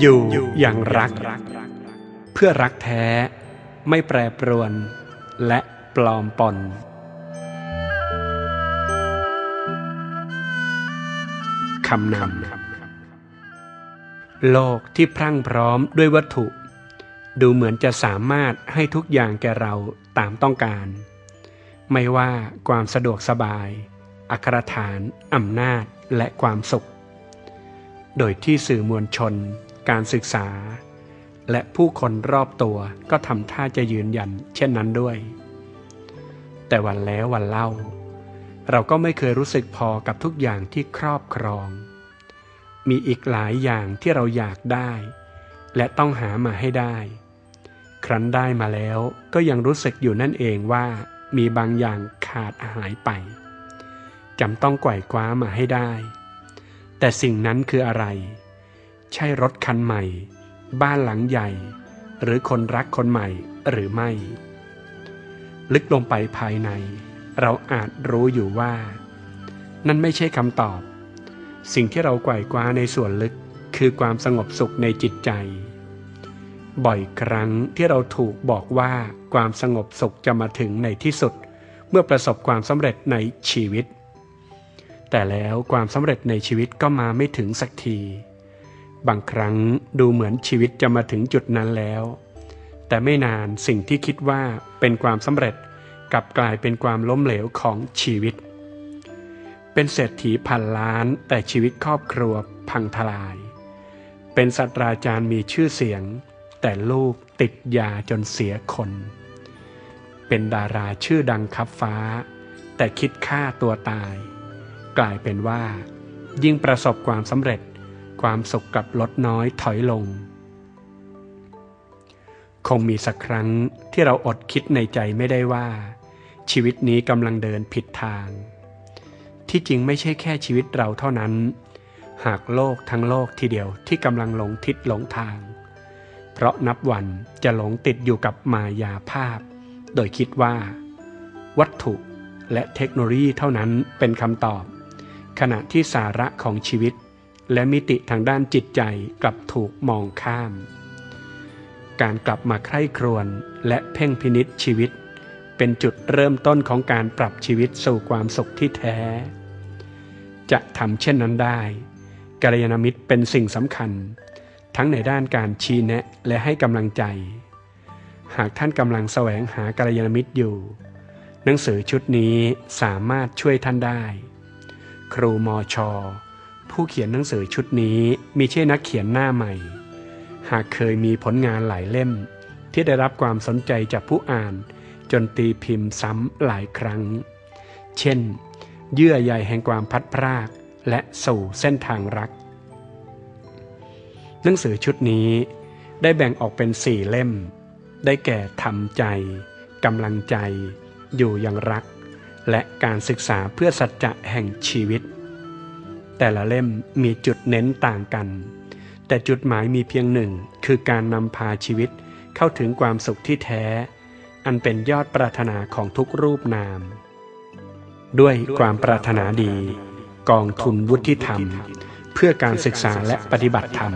อยู่อย่างรัก เพื่อรักแท้ไม่แปรปรวน และปลอมปนคำนำโลกที่พรั่งพร้อมด้วยวัตถุ ดูเหมือนจะสามารถให้ทุกอย่างแก่เราตามต้องการ ไม่ว่าความสะดวกสบาย อัครฐาน อำนาจและความสุข โดยที่สื่อมวลชน การศึกษา และผู้คนรอบตัวก็ทำท่าจะยืนยันเช่นนั้นด้วย แต่วันแล้ววันเล่า เราก็ไม่เคยรู้สึกพอกับทุกอย่างที่ครอบครอง มีอีกหลายอย่างที่เราอยากได้ และต้องหามาให้ได้ ครั้นได้มาแล้วก็ยังรู้สึกอยู่นั่นเองว่ามีบางอย่างขาดหายไปจำต้องไกว่คว้ามาให้ได้ แต่สิ่งนั้นคืออะไร ใช่รถคันใหม่ บ้านหลังใหญ่ หรือคนรักคนใหม่หรือไม่ ลึกลงไปภายใน เราอาจรู้อยู่ว่า นั่นไม่ใช่คำตอบ สิ่งที่เราไกว่คว้าในส่วนลึกคือความสงบสุขในจิตใจ บ่อยครั้งที่เราถูกบอกว่าความสงบสุขจะมาถึงในที่สุด เมื่อประสบความสำเร็จในชีวิต แต่แล้วความสำเร็จในชีวิตก็มาไม่ถึงสักที บางครั้งดูเหมือนชีวิตจะมาถึงจุดนั้นแล้ว แต่ไม่นานสิ่งที่คิดว่าเป็นความสำเร็จกลับกลายเป็นความล้มเหลวของชีวิต เป็นเศรษฐีพันล้านแต่ชีวิตครอบครัวพังทลาย เป็นศาสตราจารย์มีชื่อเสียง แต่ลูกติดยาจนเสียคน เป็นดาราชื่อดังคับฟ้า แต่คิดฆ่าตัวตาย กลายเป็นว่า ยิ่งประสบความสำเร็จ ความสุขกลับลดน้อยถอยลง คงมีสักครั้งที่เราอดคิดในใจไม่ได้ว่า ชีวิตนี้กำลังเดินผิดทาง ที่จริงไม่ใช่แค่ชีวิตเราเท่านั้น หากโลกทั้งโลกทีเดียวที่กำลังหลงทิศหลงทาง เพราะนับวันจะหลงติดอยู่กับมายาภาพ โดยคิดว่า วัตถุและเทคโนโลยีเท่านั้นเป็นคำตอบ ขณะที่สาระของชีวิต และมิติทางด้านจิตใจกลับถูกมองข้าม การกลับมาใคร่ครวญและเพ่งพินิษชีวิต เป็นจุดเริ่มต้นของการปรับชีวิตสู่ความสุขที่แท้ จะทำเช่นนั้นได้กัลยาณมิตรเป็นสิ่งสำคัญ ทั้งในด้านการชี้แนะและให้กำลังใจ หากท่านกำลังแสวงหากัลยาณมิตรอยู่ หนังสือชุดนี้สามารถช่วยท่านได้ ครูมอชอ ผู้เขียนหนังสือชุดนี้มีใช่นักเขียนหน้าใหม่ หากเคยมีผลงานหลายเล่ม ที่ได้รับความสนใจจากผู้อ่าน จนตีพิมพ์ซ้ำหลายครั้ง เช่น เยื่อใยแห่งความพัดพรากและสู่เส้นทางรัก หนังสือชุดนี้ได้แบ่งออกเป็นสี่เล่ม ได้แก่ทำใจกำลังใจ อยู่อย่างรัก และการศึกษาเพื่อสัจจะแห่งชีวิต แต่ละเล่มมีจุดเน้นต่างกัน แต่จุดหมายมีเพียงหนึ่ง คือการนำพาชีวิตเข้าถึงความสุขที่แท้ อันเป็นยอดปรารถนาของทุกรูปนาม ด้วยความปรารถนาดี กองทุนวุฒิธรรม เพื่อการศึกษาและปฏิบัติธรรม